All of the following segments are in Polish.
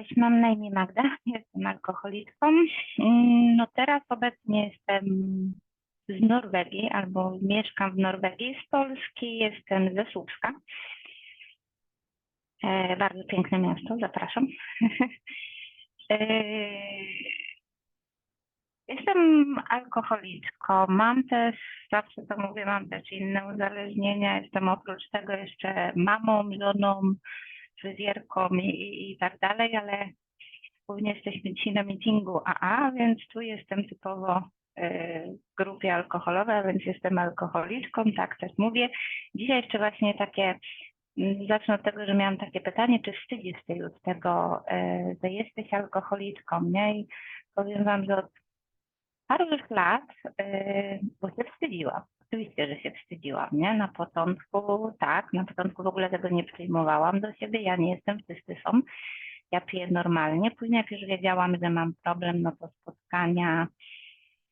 Cześć, mam na imię Magda, jestem alkoholiczką. Mm, No teraz obecnie jestem z Norwegii albo mieszkam w Norwegii. Z Polski jestem ze Słupska. E, bardzo piękne miasto, zapraszam. e, jestem alkoholiczką. Mam też, zawsze to mówię, mam też inne uzależnienia. Jestem oprócz tego jeszcze mamą, żoną, fryzjerką i, i, tak dalej, ale głównie jesteśmy dzisiaj na meetingu AA, więc tu jestem typowo e, w grupie alkoholowej, a więc jestem alkoholiczką, tak też mówię. Dzisiaj jeszcze właśnie takie, mm, zacznę od tego, że miałam takie pytanie, czy wstydzisz się już tego, e, że jesteś alkoholiczką, nie? I powiem wam, że od paru już lat, e, bo się wstydziłam. Oczywiście, że się wstydziłam, nie? Na początku, tak, na początku w ogóle tego nie przyjmowałam do siebie, ja nie jestem wstydysą, ja piję normalnie. Później jak już wiedziałam, że mam problem, no to spotkania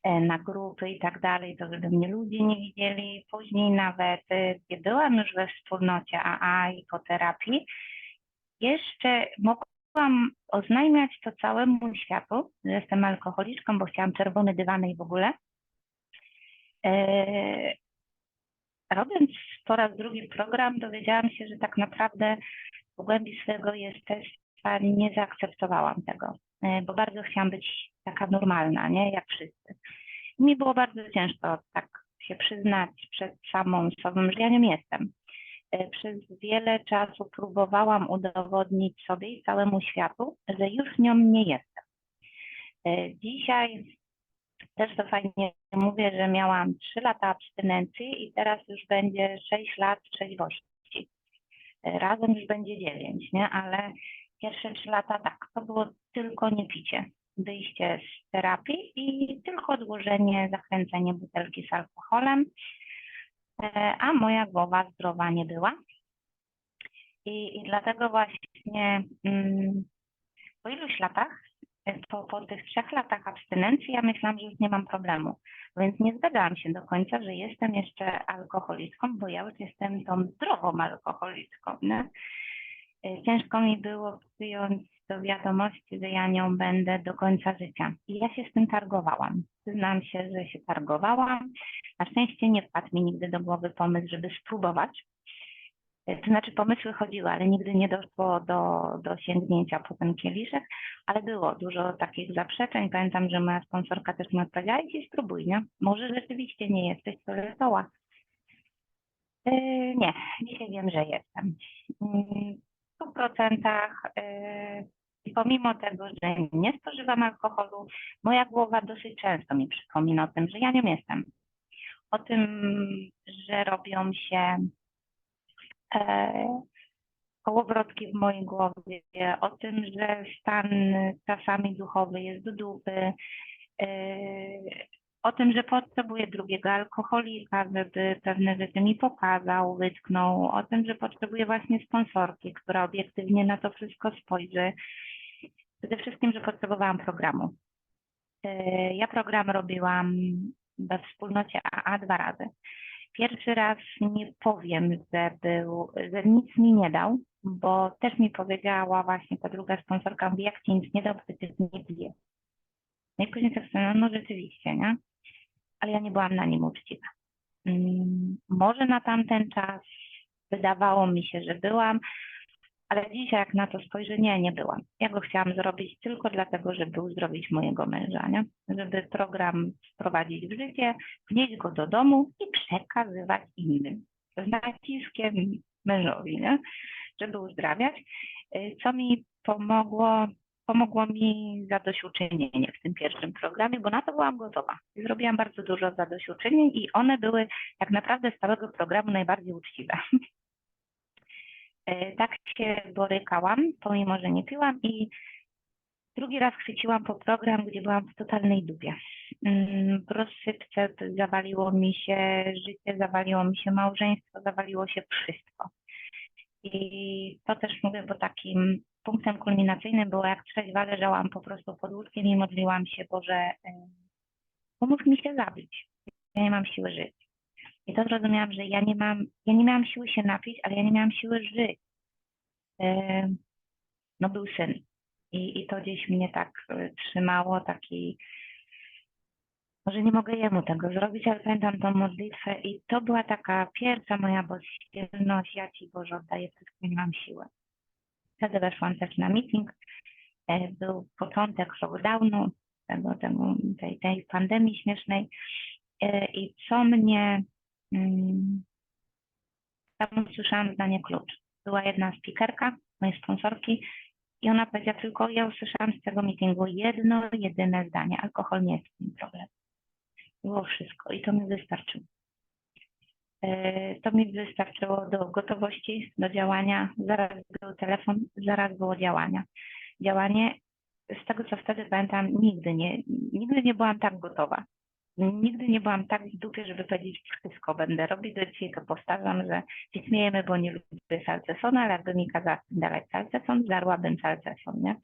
e, na grupy i tak dalej, to żeby mnie ludzie nie widzieli. Później nawet, e, gdzie byłam już we wspólnocie AA i po terapii, jeszcze mogłam oznajmiać to całemu światu, że jestem alkoholiczką, bo chciałam czerwony dywany i w ogóle. E, Robiąc po raz drugi program, dowiedziałam się, że tak naprawdę w głębi swego esteństwa nie zaakceptowałam tego, e, bo bardzo chciałam być taka normalna, nie, jak wszyscy. I mi było bardzo ciężko tak się przyznać przed samą sobą, że ja nią jestem. E, Przez wiele czasu próbowałam udowodnić sobie i całemu światu, że już nią nie jestem. Dzisiaj też to fajnie mówię, że miałam 3 lata abstynencji i teraz już będzie 6 lat trzeźwości. Razem już będzie 9, nie? Ale pierwsze 3 lata tak, to było tylko nie picie. Wyjście z terapii i tylko odłożenie, zakręcenie butelki z alkoholem, E, a moja głowa zdrowa nie była. I, i dlatego właśnie mm, po iluś latach po, po tych trzech latach abstynencji ja myślałam, że już nie mam problemu. Więc nie zgadzałam się do końca, że jestem jeszcze alkoholiczką, bo ja już jestem tą zdrową alkoholiczką. Nie? Y, Ciężko mi było przyjąć do wiadomości, że ja nią będę do końca życia. I ja się z tym targowałam. Przyznam się, że się targowałam. Na szczęście nie wpadł mi nigdy do głowy pomysł, żeby spróbować. To znaczy pomysły chodziły, ale nigdy nie doszło do, do sięgnięcia po ten kieliszek, ale było dużo takich zaprzeczeń. Pamiętam, że moja sponsorka też mi odpowiedziała, idź spróbuj, nie? Może rzeczywiście nie jesteś to wesoła. Yy, nie, dzisiaj wiem, że jestem. W stu procentach yy, i pomimo tego, że nie spożywam alkoholu, moja głowa dosyć często mi przypomina o tym, że ja nie jestem. O tym, że robią się kołowrotki w mojej głowie, o tym, że stan czasami duchowy jest do dupy, e, o tym, że potrzebuję drugiego alkoholika, żeby pewne rzeczy mi pokazał, wytknął, o tym, że potrzebuję właśnie sponsorki, która obiektywnie na to wszystko spojrzy. Przede wszystkim, że potrzebowałam programu. E, Ja program robiłam we wspólnocie AA dwa razy. Pierwszy raz nie powiem, że był, że nic mi nie dał, bo też mi powiedziała właśnie ta druga sponsorka, mówi, jak ci nic nie dał, przecież nie pije. No i później tak sobie, no rzeczywiście, nie? Ale ja nie byłam na nim uczciwa. Mm, Może na tamten czas wydawało mi się, że byłam, ale dzisiaj jak na to spojrzę, nie, nie byłam. Ja go chciałam zrobić tylko dlatego, żeby uzdrowić mojego męża, nie? Żeby program wprowadzić w życie, wnieść go do domu i przekazywać innym. Z naciskiem mężowi, nie? Żeby uzdrawiać. Y, Co mi pomogło, pomogło mi zadośćuczynienie w tym pierwszym programie, bo na to byłam gotowa. Zrobiłam bardzo dużo zadośćuczynień i one były tak naprawdę z całego programu najbardziej uczciwe. E, tak się borykałam, pomimo, że nie piłam i drugi raz chwyciłam po program, gdzie byłam w totalnej dupie. Mm, W rozsypce zawaliło mi się życie, zawaliło mi się małżeństwo, zawaliło się wszystko. I to też mówię, bo takim punktem kulminacyjnym było, jak trzeźwa leżałam po prostu pod łóżkiem i modliłam się, Boże, e, pomóż mi się zabić. Ja nie mam siły żyć. I to zrozumiałam, że ja nie mam, ja nie miałam siły się napić, ale ja nie miałam siły żyć. E, No był syn. I, I to gdzieś mnie tak y, trzymało, taki, może nie mogę jemu tego zrobić, ale pamiętam tą modlitwę i to była taka pierwsza moja bezsilność, ja Ci Boże oddaję wszystko, nie mam siły. Wtedy weszłam też na meeting, e, był początek lockdownu, tego, tego, tej, tej pandemii śmiesznej e, i co mnie, tam usłyszałam zdanie klucz. Była jedna speakerka, mojej sponsorki i ona powiedziała tylko, ja usłyszałam z tego meetingu jedno, jedyne zdanie, alkohol nie jest tym problem. Było wszystko i to mi wystarczyło. E, To mi wystarczyło do gotowości, do działania. Zaraz był telefon, zaraz było działania. Działanie, z tego co wtedy pamiętam, nigdy nie, nigdy nie byłam tak gotowa. Nigdy nie byłam tak w dupie, żeby powiedzieć wszystko będę robić. Do dzisiaj to powtarzam, że się śmiejemy, bo nie lubię salcesona, ale jakby mi kazała dalej salceson, zarłabym salceson, nie?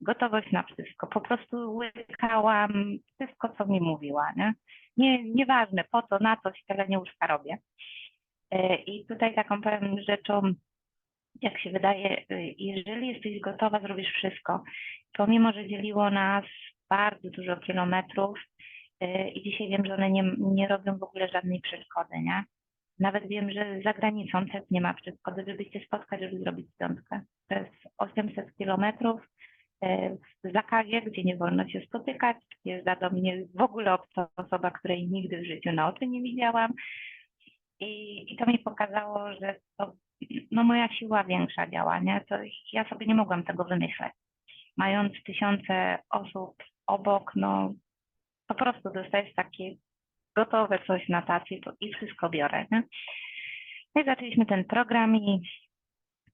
Gotowość na wszystko. Po prostu łykałam wszystko, co mi mówiła, nie? nie, nieważne po co, na coś, tyle nie łóżka robię. E, I tutaj taką powiem rzeczą, jak się wydaje, e, jeżeli jesteś gotowa, zrobisz wszystko. Pomimo, że dzieliło nas bardzo dużo kilometrów i dzisiaj wiem, że one nie, nie robią w ogóle żadnej przeszkody, nie? Nawet wiem, że za granicą też nie ma przeszkody, żeby się spotkać, żeby zrobić piątkę. To jest 800 kilometrów, e, w zakazie, gdzie nie wolno się spotykać. Jeżdża do mnie w ogóle obca osoba, której nigdy w życiu na oczy nie widziałam. I, i to mi pokazało, że to no, moja siła większa działa, nie? To ja sobie nie mogłam tego wymyśleć. Mając tysiące osób obok, no po prostu dostajesz takie gotowe coś na tacy to i wszystko biorę, nie? No i zaczęliśmy ten program i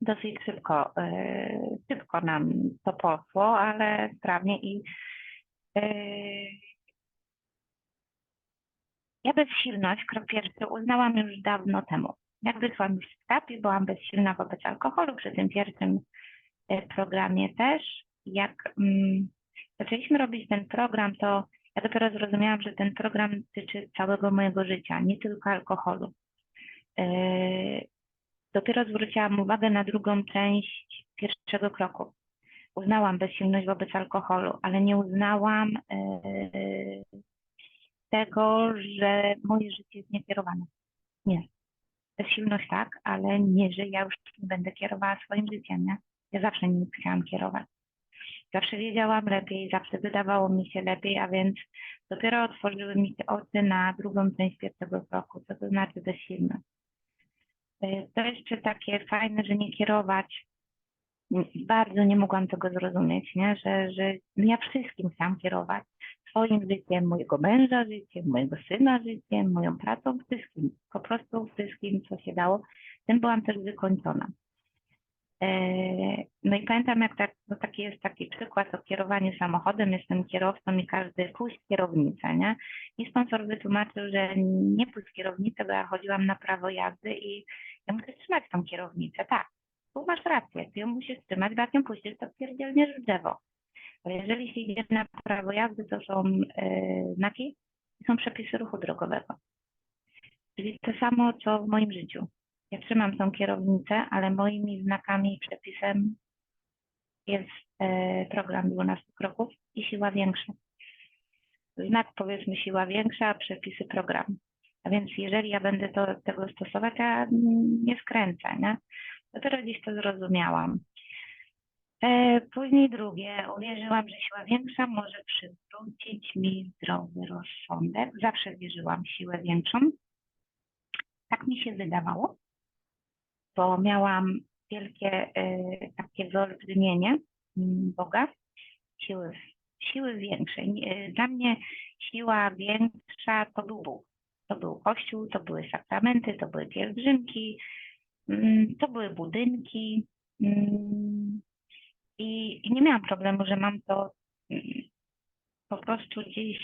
dosyć szybko, yy, szybko nam to poszło, ale sprawnie i yy, ja bezsilność, krok pierwszy, uznałam już dawno temu. Jak wyszłam już z terapii, byłam bezsilna wobec alkoholu przy tym pierwszym yy, programie też. Jak mm, zaczęliśmy robić ten program, to ja dopiero zrozumiałam, że ten program dotyczy całego mojego życia, nie tylko alkoholu. Yy, dopiero zwróciłam uwagę na drugą część pierwszego kroku. Uznałam bezsilność wobec alkoholu, ale nie uznałam yy, tego, że moje życie jest niekierowane. Nie. Bezsilność tak, ale nie, że ja już nie będę kierowała swoim życiem, nie? Ja zawsze nim chciałam kierować. Zawsze wiedziałam lepiej, zawsze wydawało mi się lepiej, a więc dopiero otworzyły mi się oczy na drugą część pierwszego kroku, co to znaczy bezsilność. Y, To jeszcze takie fajne, że nie kierować. Bardzo nie mogłam tego zrozumieć, nie? Że, że ja wszystkim chciałam kierować. Swoim życiem, mojego męża życiem, mojego syna życiem, moją pracą, wszystkim. Po prostu wszystkim, co się dało. Tym byłam też wykończona. E, No i pamiętam, jak tak, bo taki jest taki przykład o kierowaniu samochodem, jestem kierowcą i każdy puść kierownicę, nie? I sponsor wytłumaczył, że nie puść kierownicę, bo ja chodziłam na prawo jazdy i ja muszę trzymać tą kierownicę, tak. Tu masz rację, ty ją musisz trzymać, bo jak ją puścisz, to pierdzielniesz w drzewo. Bo jeżeli się idzie na prawo jazdy, to są e, znaki i są przepisy ruchu drogowego. Czyli to samo, co w moim życiu. Ja trzymam tą kierownicę, ale moimi znakami i przepisem jest e, program 12 kroków i siła większa. Znak powiedzmy siła większa, a przepisy program. A więc jeżeli ja będę to, tego stosować, ja nie skręcę, nie? Dopiero gdzieś to zrozumiałam. E, później drugie, uwierzyłam, że siła większa może przywrócić mi zdrowy rozsądek. Zawsze wierzyłam w siłę większą. Tak mi się wydawało bo miałam wielkie e, takie wyolbrzymienie mm, Boga, siły, siły większej. Nie- Dla mnie siła większa to był Bóg. To był Kościół, to były sakramenty, to były pielgrzymki, mm, to były budynki. mm, I, I nie miałam problemu, że mam to po prostu gdzieś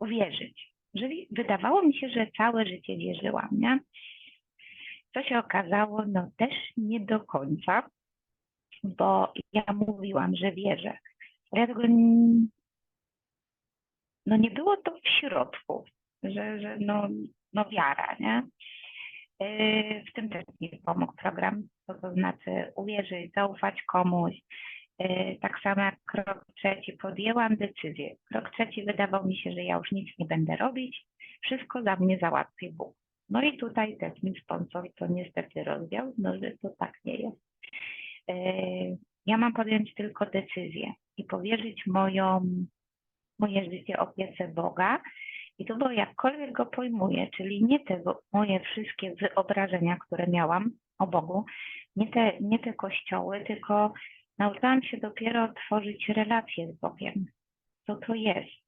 uwierzyć. Że wydawało mi się, że całe życie wierzyłam, nie? Co się okazało, no też nie do końca, bo ja mówiłam, że wierzę. Ja tego no nie było to w środku, że, że no, no wiara, nie? Yy, W tym też mi pomógł program, to znaczy uwierzyć, zaufać komuś. E, Tak samo jak krok trzeci podjęłam decyzję. Krok trzeci wydawał mi się, że ja już nic nie będę robić, wszystko za mnie załatwi Bóg. No i tutaj też mi sponsor to niestety rozwiał, no że to tak nie jest. E, Ja mam podjąć tylko decyzję i powierzyć moją, moje życie opiece Boga. I to było jakkolwiek go pojmuję, czyli nie te moje wszystkie wyobrażenia, które miałam o Bogu, nie te, nie te kościoły, tylko nauczyłam się dopiero tworzyć relacje z Bogiem. Co to jest?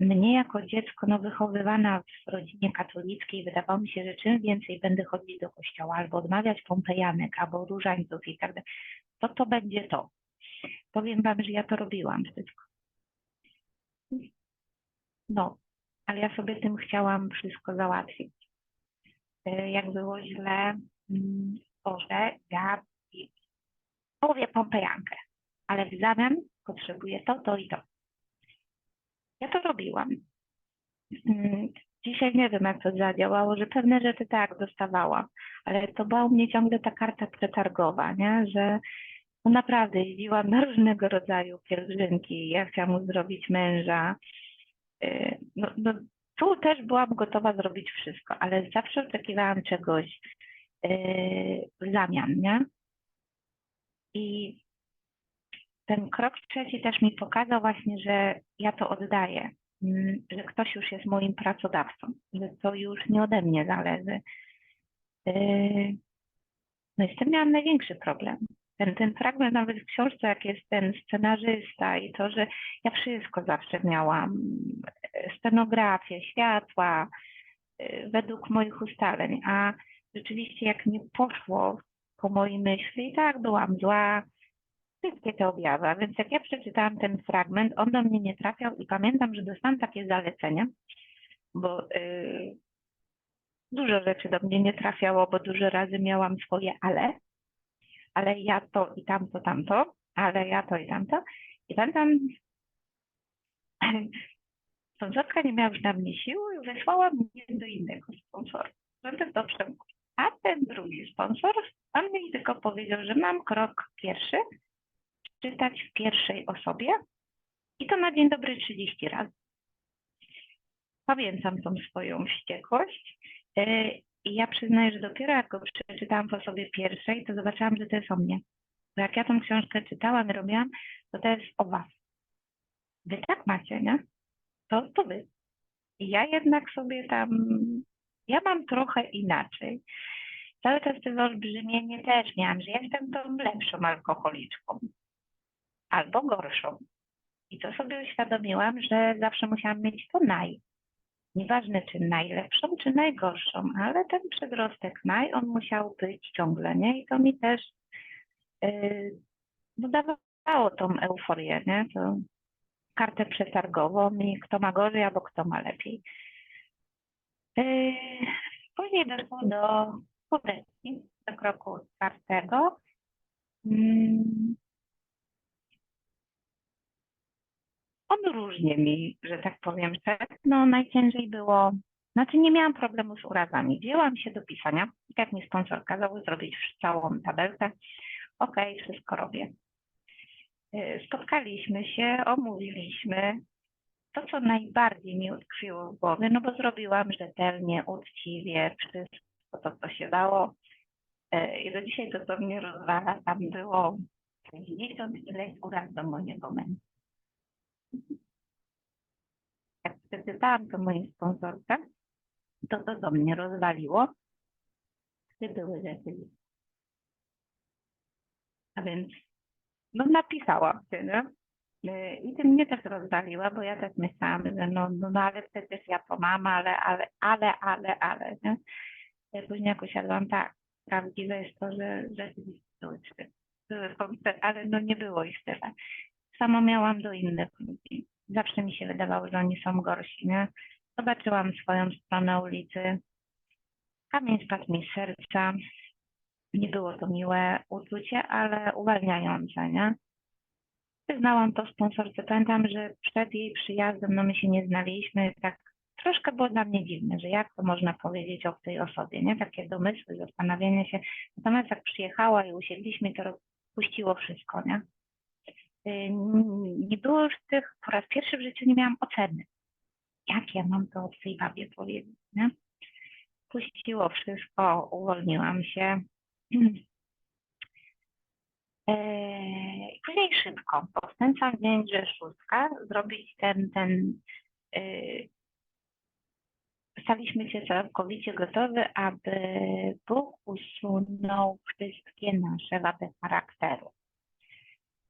Mnie jako dziecko no, wychowywana w rodzinie katolickiej wydawało mi się, że czym więcej będę chodzić do kościoła albo odmawiać pompejanek, albo różańców i tak dalej, to to będzie to. Powiem wam, że ja to robiłam wszystko. No, ale ja sobie tym chciałam wszystko załatwić. E, Jak było źle, mm, Boże, ja połowię pompejankę, ale w zamian potrzebuję to, to i to. Ja to robiłam. Mm, Dzisiaj nie wiem, jak to zadziałało, że pewne rzeczy tak dostawałam, ale to była u mnie ciągle ta karta przetargowa, nie? że no naprawdę jeździłam na różnego rodzaju pielgrzymki. Ja chciałam uzdrowić męża. Yy, No, no, tu też byłam gotowa zrobić wszystko, ale zawsze oczekiwałam czegoś yy, w zamian, nie? I ten krok trzeci też mi pokazał właśnie, że ja to oddaję, mm, że ktoś już jest moim pracodawcą, że to już nie ode mnie zależy. Yy, No i z tym miałam największy problem. Ten, ten fragment nawet w książce, jak jest ten scenarzysta i to, że ja wszystko zawsze miałam, scenografię, światła, e, według moich ustaleń, a rzeczywiście jak nie poszło po mojej myśli, tak byłam zła, wszystkie te objawy. A więc jak ja przeczytałam ten fragment, on do mnie nie trafiał i pamiętam, że dostałam takie zalecenie, bo y, dużo rzeczy do mnie nie trafiało, bo dużo razy miałam swoje ale, ale ja to i tamto, tamto, ale ja to i tamto. I pamiętam, sponsorka nie miała już na mnie siły i wysłała mnie do innego sponsora, to przemówić. A ten drugi sponsor, on mi tylko powiedział, że mam krok pierwszy, czytać w pierwszej osobie i to na dzień dobry 30 razy. Pamiętam tą swoją wściekłość yy, i ja przyznaję, że dopiero jak go przeczytałam w osobie pierwszej, to zobaczyłam, że to jest o mnie. Bo jak ja tą książkę czytałam robiłam, to to jest o was. Wy tak macie, nie? To, to wy. I ja jednak sobie tam, ja mam trochę inaczej. Cały czas to wyolbrzymienie też miałam, że jestem tą lepszą alkoholiczką albo gorszą. I to sobie uświadomiłam, że zawsze musiałam mieć to naj. Nieważne, czy najlepszą, czy najgorszą, ale ten przedrostek naj, on musiał być ciągle, nie? I to mi też yy, no, dawało tą euforię, nie? To kartę przetargową i kto ma gorzej, albo kto ma lepiej. Yy, później doszło do progresji, do kroku czwartego. Mm, On różnie mi, że tak powiem, szedł. No najciężej było, znaczy nie miałam problemu z urazami. Wzięłam się do pisania, i tak mi sponsor kazał zrobić całą tabelkę. Okej, wszystko robię. Y, Spotkaliśmy się, omówiliśmy to, co najbardziej mi utkwiło w głowie, no bo zrobiłam rzetelnie, uczciwie, wszystko to, co się dało. Y, I do dzisiaj to, co mnie rozwala, tam było 60 ileś uraz do mojego męża jak przeczytałam to mojej sponsorce, to to do mnie rozwaliło. Gdy były rzeczy. A więc, no napisałam się, nie? Y, I ty mnie też rozwaliła, bo ja też myślałam, że no, no, no ale przecież ja to mam, ale, ale, ale, ale, ale, nie? Y, Później jak usiadłam, tak, prawdziwe jest to, że rzeczywiście były trzy. Ale no nie było ich tyle. Samo miałam do innych ludzi. Zawsze mi się wydawało, że oni są gorsi, nie? Zobaczyłam swoją stronę ulicy. Kamień spadł mi z serca. Nie było to miłe uczucie, ale uwalniające, nie? Przyznałam to sponsorce. Pamiętam, że przed jej przyjazdem, no my się nie znaliśmy, tak troszkę było dla mnie dziwne, że jak to można powiedzieć o tej osobie, nie? Takie domysły, zastanawianie się. Natomiast jak przyjechała i usiedliśmy, to puściło wszystko, nie? Y, Nie było już tych, po raz pierwszy w życiu nie miałam oceny. Jak ja mam to o tej babie powiedzieć, nie? Puściło wszystko, uwolniłam się. Eee, Później szybko, bo w ten sam dzień, że szóstka, zrobić ten, ten, yy, staliśmy się całkowicie gotowi, aby Bóg usunął wszystkie nasze wady charakteru.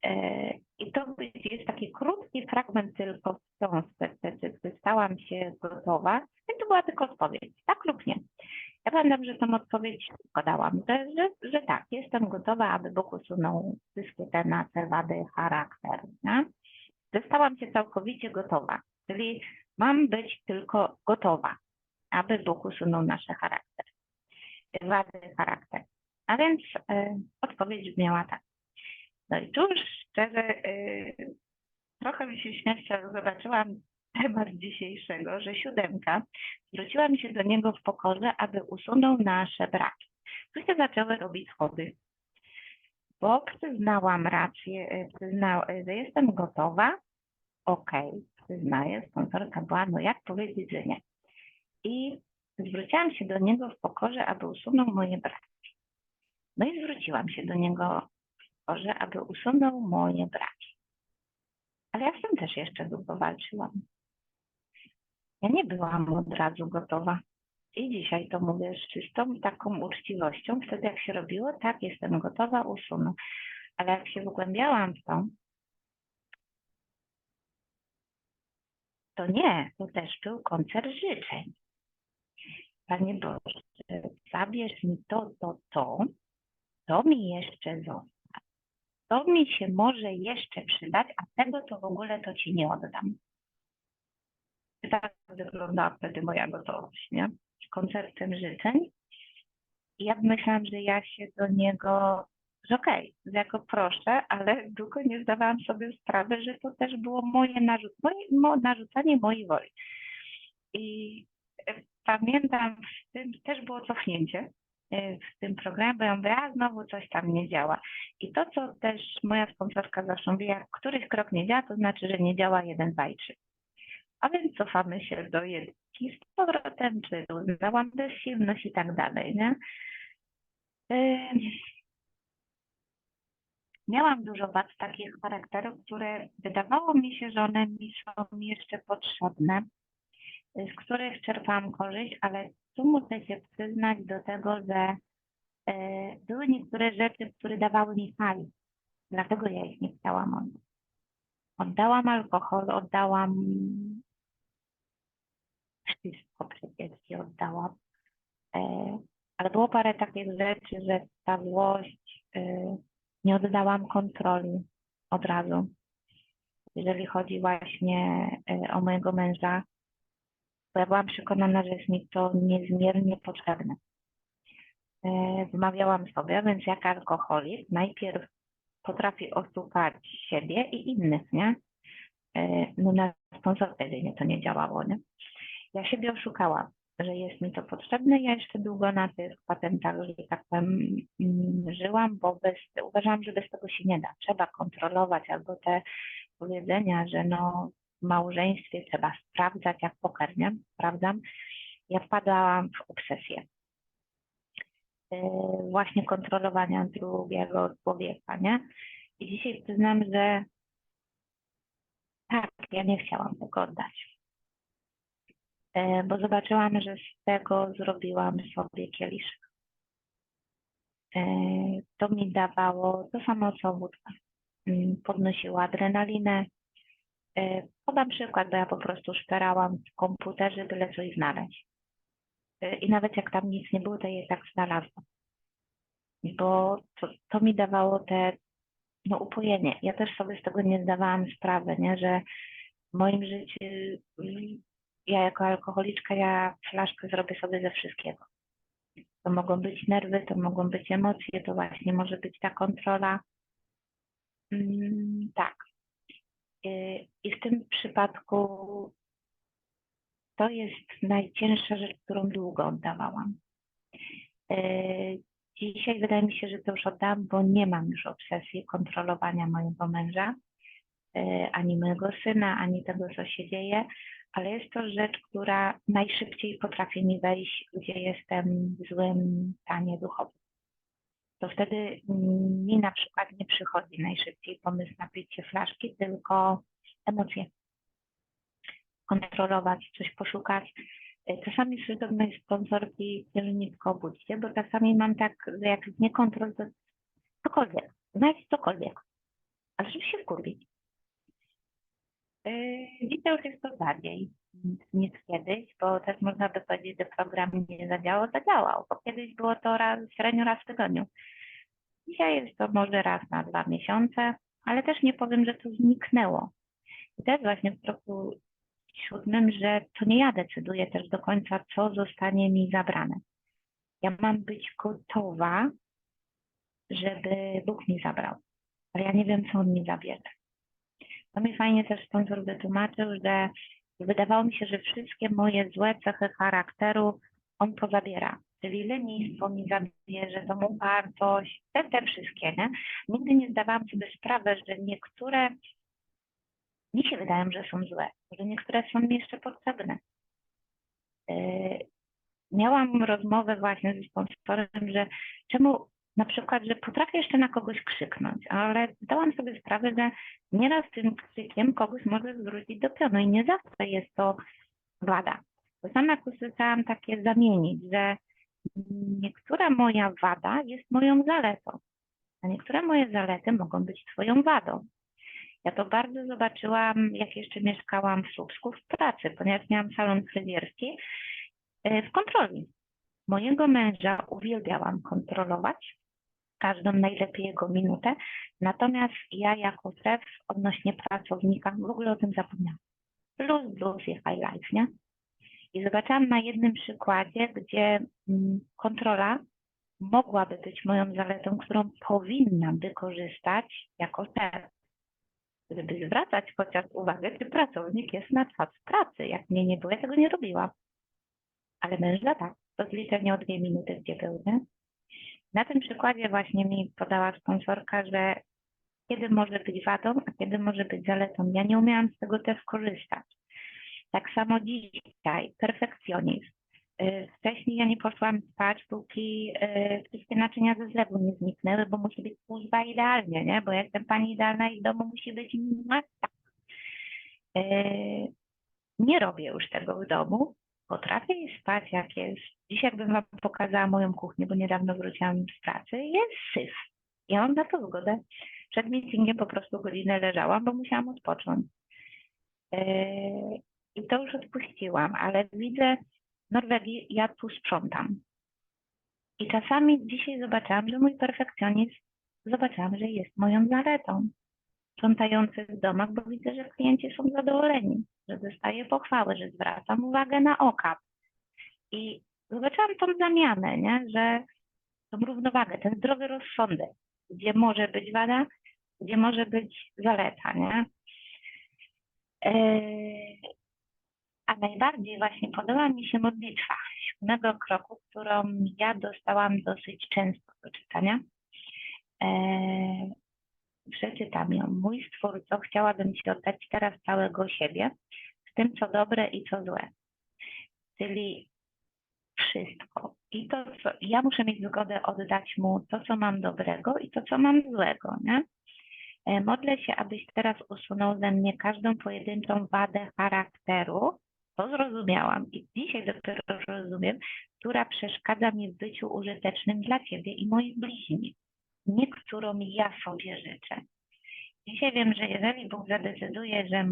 Eee, I to jest taki krótki fragment tylko w książce, czy stałam się gotowa, i to była tylko odpowiedź, tak lub nie. Ja pamiętam, że tą odpowiedź szybko dałam, że, że, że tak, jestem gotowa, aby Bóg usunął wszystkie te nasze wady charakteru. Zostałam się całkowicie gotowa, czyli mam być tylko gotowa, aby Bóg usunął nasze charaktery, wady charakteru. A więc y, odpowiedź brzmiała tak. No i tu szczerze, y, trochę mi się ale zobaczyłam temat dzisiejszego, że siódemka, zwróciłam się do niego w pokorze, aby usunął nasze braki. Tu się zaczęły robić schody, bo przyznałam rację, y, przyznał, y, że jestem gotowa, okej, przyznaję, sponsorka była, no jak powiedzieć, że nie. I zwróciłam się do niego w pokorze, aby usunął moje braki. No i zwróciłam się do niego pokorze, aby usunął moje braki. Ale ja z tym też jeszcze długo walczyłam. Ja nie byłam od razu gotowa. I dzisiaj to mówię z czystą taką uczciwością. Wtedy jak się robiło, tak, jestem gotowa, usunę. Ale jak się wgłębiałam w to, to nie, to też był koncert życzeń. Panie Boże, zabierz mi to, to, to, to mi jeszcze został. To mi się może jeszcze przydać, a tego to w ogóle to Ci nie oddam. Tak wyglądała wtedy moja gotowość, nie? Z koncertem życzeń. I ja myślałam, że ja się do niego, że okej, że ja go proszę, ale długo nie zdawałam sobie sprawy, że to też było moje narzuc moje, mo, narzucanie mojej woli. I pamiętam, w tym też było cofnięcie w tym programie, bo ja mówię, a znowu coś tam nie działa. I to, co też moja sponsorka zawsze mówi, jak któryś krok nie działa, to znaczy, że nie działa jeden, dwa i trzy. A więc cofamy się do jedynki z powrotem, czy uznałam bezsilność i tak dalej, nie? Ym, Miałam dużo wad takich charakterów, które wydawało mi się, że one mi są jeszcze potrzebne, z których czerpałam korzyść, ale tu muszę się przyznać do tego, że e, były niektóre rzeczy, które dawały mi fali. Dlatego ja ich nie chciałam oddać. Oddałam alkohol, oddałam wszystko przecież ci oddałam. E, ale było parę takich rzeczy, że ta złość, e, nie oddałam kontroli od razu. Jeżeli chodzi właśnie o mojego męża, bo ja byłam przekonana, że jest mi to niezmiernie potrzebne. E, Wmawiałam sobie, więc jak alkoholik najpierw potrafi oszukać siebie i innych, nie? E, No na sponsor wtedy nie, to nie działało, nie? Ja siebie oszukałam, że jest mi to potrzebne. Ja jeszcze długo na tych patentach, że tak powiem, mm, żyłam, bo bez, uważam, że bez tego się nie da. Trzeba kontrolować albo te powiedzenia, że no małżeństwie trzeba sprawdzać, jak poker, nie? Sprawdzam. Ja wpadałam w obsesję. Yy, właśnie kontrolowania drugiego człowieka, nie? I dzisiaj przyznam, że tak, ja nie chciałam tego oddać. E, bo zobaczyłam, że z tego zrobiłam sobie kieliszek. E, To mi dawało to samo co wódka. Mm, Podnosiło adrenalinę. E, Podam przykład, bo ja po prostu szperałam w komputerze, byle coś znaleźć. E, I nawet jak tam nic nie było, to je tak znalazłam. Bo to, to mi dawało te no, upojenie. Ja też sobie z tego nie zdawałam sprawy, nie? że w moim życiu ja jako alkoholiczka, ja flaszkę zrobię sobie ze wszystkiego. To mogą być nerwy, to mogą być emocje, to właśnie może być ta kontrola. Mm, tak. Y, I w tym przypadku to jest najcięższa rzecz, którą długo oddawałam. Y, Dzisiaj wydaje mi się, że to już oddałam, bo nie mam już obsesji kontrolowania mojego męża, e, ani mojego syna, ani tego, co się dzieje, ale jest to rzecz, która najszybciej potrafi mi wejść, gdzie jestem w złym stanie duchowym. To wtedy mi na przykład nie przychodzi najszybciej pomysł na picie flaszki, tylko emocje. Kontrolować, coś poszukać. E, Czasami od mojej sponsorki, księżniczko obudźcie, bo czasami mam tak, że jak nie kontrol, to cokolwiek, znajdź cokolwiek, ale żeby się wkurwić. Yy, Dzisiaj już jest to bardziej niż kiedyś, bo też można by powiedzieć, że program nie zadziałał, zadziałał, bo kiedyś było to raz, średnio raz w tygodniu. Dzisiaj jest to może raz na dwa miesiące, ale też nie powiem, że to zniknęło. I jest właśnie w roku siódmym, że to nie ja decyduję też do końca, co zostanie mi zabrane. Ja mam być gotowa, żeby Bóg mi zabrał, ale ja nie wiem, co On mi zabierze. To mi fajnie też sponsor wytłumaczył, że wydawało mi się, że wszystkie moje złe cechy charakteru on pozabiera. Czyli lenistwo mi zabierze, tą upartość, te, te wszystkie, nie? Nigdy nie zdawałam sobie sprawy, że niektóre mi się wydają, że są złe, że niektóre są mi jeszcze potrzebne. Yy, miałam rozmowę właśnie ze sponsorem, że czemu na przykład, że potrafię jeszcze na kogoś krzyknąć, ale zdałam sobie sprawę, że nieraz tym krzykiem kogoś może zwrócić do pionu i nie zawsze jest to wada. To samo jak usłyszałam takie zamienić, że niektóra moja wada jest moją zaletą, a niektóre moje zalety mogą być twoją wadą. Ja to bardzo zobaczyłam, jak jeszcze mieszkałam w Słupsku w pracy, ponieważ miałam salon fryzjerski e, w kontroli. Mojego męża uwielbiałam kontrolować, każdą najlepiej jego minutę, natomiast ja jako szef odnośnie pracownika w ogóle o tym zapomniałam. Plus, plus i high life, nie? I zobaczyłam na jednym przykładzie, gdzie mm, kontrola mogłaby być moją zaletą, którą powinnam wykorzystać jako szef żeby zwracać chociaż uwagę, czy pracownik jest na czas pracy. Jak mnie nie było, ja tego nie robiłam. Ale męża tak, to zliczenie o dwie minuty, gdzie był, nie? Na tym przykładzie właśnie mi podała sponsorka, że kiedy może być wadą, a kiedy może być zaletą. Ja nie umiałam z tego też korzystać. Tak samo dzisiaj, perfekcjonizm. Y, Wcześniej ja nie poszłam spać, póki y, wszystkie naczynia ze zlewu nie zniknęły, bo musi być służba idealnie, nie? Bo jestem pani idealna i w domu musi być tak. Y, Nie robię już tego w domu. Potrafię spać, jak jest. Dzisiaj jakbym wam pokazała moją kuchnię, bo niedawno wróciłam z pracy, jest syf. Ja mam na to zgodę. Przed meetingiem po prostu godzinę leżałam, bo musiałam odpocząć. I to już odpuściłam, ale widzę, Norwegii ja tu sprzątam. I czasami dzisiaj zobaczyłam, że mój perfekcjonizm, zobaczyłam, że jest moją zaletą. Sprzątający w domach, bo widzę, że klienci są zadowoleni, że dostaję pochwały, że zwracam uwagę na okap. I zobaczyłam tą zamianę, nie? że tą równowagę, ten zdrowy rozsądek, gdzie może być wada, gdzie może być zaleta. Nie? Eee, a najbardziej właśnie podoba mi się modlitwa siódmego kroku, którą ja dostałam dosyć często do czytania. Przeczytam ją. Mój Stwórco, chciałabym Ci oddać teraz całego siebie, w tym co dobre i co złe. Czyli wszystko. I to, co ja muszę mieć zgodę oddać Mu to, co mam dobrego i to, co mam złego, nie? E, Modlę się, abyś teraz usunął ze mnie każdą pojedynczą wadę charakteru, to zrozumiałam i dzisiaj dopiero rozumiem, która przeszkadza mi w byciu użytecznym dla Ciebie i moich bliźnich, nie którą ja sobie życzę. Dzisiaj wiem, że jeżeli Bóg zadecyduje, że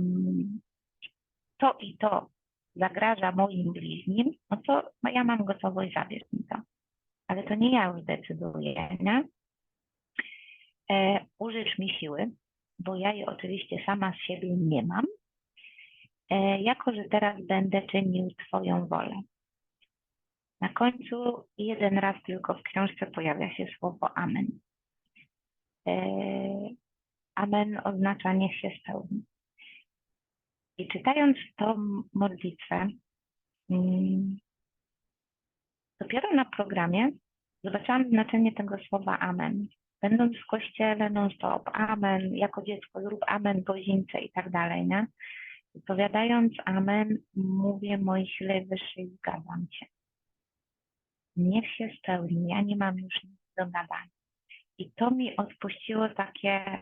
to i to zagraża moim bliźnim, no to ja mam gotowość zabierz mi to. Ale to nie ja już decyduję, nie? E, użycz mi siły, bo ja jej oczywiście sama z siebie nie mam, E, jako że teraz będę czynił Twoją wolę. Na końcu jeden raz tylko w książce pojawia się słowo Amen. E, amen oznacza niech się spełni. I czytając tą modlitwę, mm, dopiero na programie zobaczyłam znaczenie tego słowa amen. Będąc w kościele non-stop, amen, jako dziecko zrób amen Bozince i tak dalej, nie? Wypowiadając amen, mówię mojej sile wyższej, zgadzam się. Niech się spełni, ja nie mam już nic do nadania. I to mi odpuściło takie,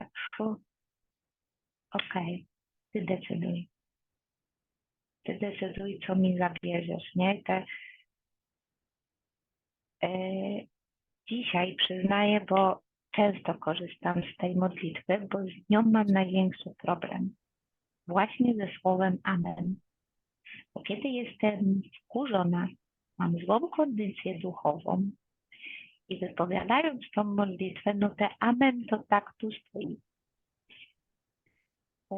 okej, ty decyduj. Ty decyduj, co mi zabierzesz, nie? Te, e, dzisiaj przyznaję, bo często korzystam z tej modlitwy, bo z nią mam największy problem. Właśnie ze słowem amen. Bo kiedy jestem wkurzona, mam złą kondycję duchową i wypowiadając tą modlitwę, no te amen to tak tu stoi. E,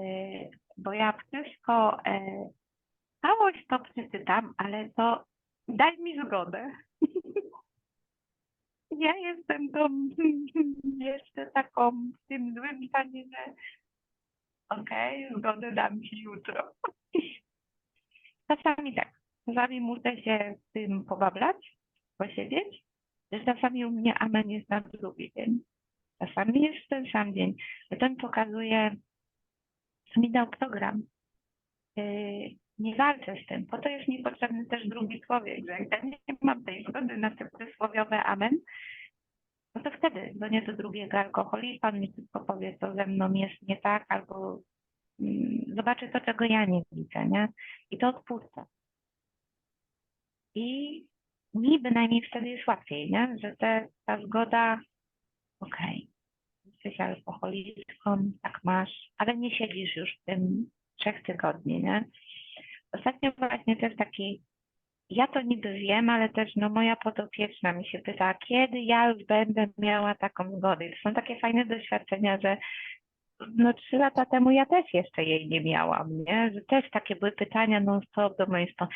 Bo ja wszystko, e, całość to przeczytam, ale to daj mi zgodę. Ja jestem tą jeszcze taką w tym złym stanie, że okej, zgodę dam ci jutro. Czasami tak, czasami muszę się z tym pobablać, posiedzieć, czasami u mnie amen jest na drugi dzień. Czasami jest w ten sam dzień. Ten pokazuje, co mi dał program. Yy, nie walczę z tym, po to jest mi potrzebny też drugi człowiek, że jak ja nie mam tej zgody na te przysłowiowe amen, no to wtedy dzwonię do drugiego alkoholika, on mi tylko powie, co ze mną jest nie tak, albo mm, zobaczy to, czego ja nie widzę, nie? I to odpuszczę. I mi bynajmniej wtedy jest łatwiej, nie? Że te, ta zgoda, okej, jesteś alkoholiczką, tak masz, ale nie siedzisz już w tym trzech tygodni, nie? Ostatnio właśnie też taki, ja to niby wiem, ale też no moja podopieczna mi się pyta, kiedy ja już będę miała taką zgodę. I to są takie fajne doświadczenia, że no trzy lata temu ja też jeszcze jej nie miałam, nie? Że też takie były pytania non stop do mojej strony.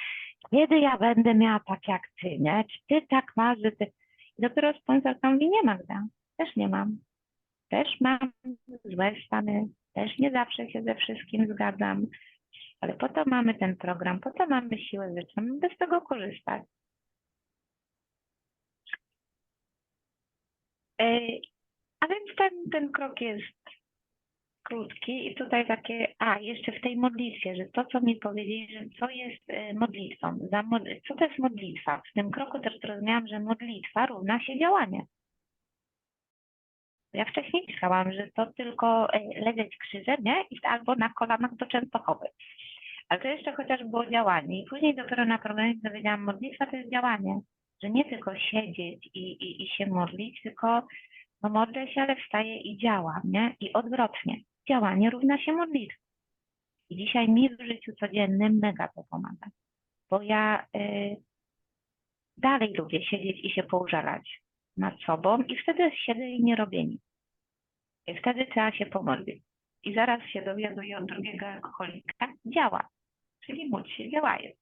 Kiedy ja będę miała tak jak ty, nie? Czy ty tak masz, że ty... I dopiero sponsorka mówi, nie Magda, też nie mam. Też mam złe stany, też nie zawsze się ze wszystkim zgadzam, ale po to mamy ten program, po to mamy siłę życzeń, by z tego korzystać. E, A więc ten, ten krok jest krótki i tutaj takie, a jeszcze w tej modlitwie, że to, co mi powiedzieli, że co jest e, modlitwą, co to jest modlitwa? W tym kroku też zrozumiałam, że modlitwa równa się działanie. Ja wcześniej myślałam, że to tylko e, leżeć krzyżem, nie? I albo na kolanach do Częstochowy. Ale to jeszcze chociaż było działanie. I później dopiero na programie dowiedziałam, modlitwa to jest działanie. Że nie tylko siedzieć i, i, i się modlić, tylko no modlę się, ale wstaję i działam, nie? I odwrotnie. Działanie równa się modlitwa. I dzisiaj mi w życiu codziennym mega to pomaga. Bo ja y, dalej lubię siedzieć i się poużalać nad sobą i wtedy siedzę i nie robię nic. I wtedy trzeba się pomodlić. I zaraz się dowiaduję od drugiego alkoholika, działa. Czyli módl się, działa jest.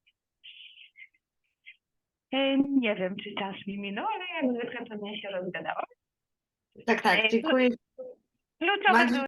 E, Nie wiem, czy czas mi minął, ale jak zwykle pewnie się rozgadałam. Tak, tak, dziękuję. Kluczowe Magda-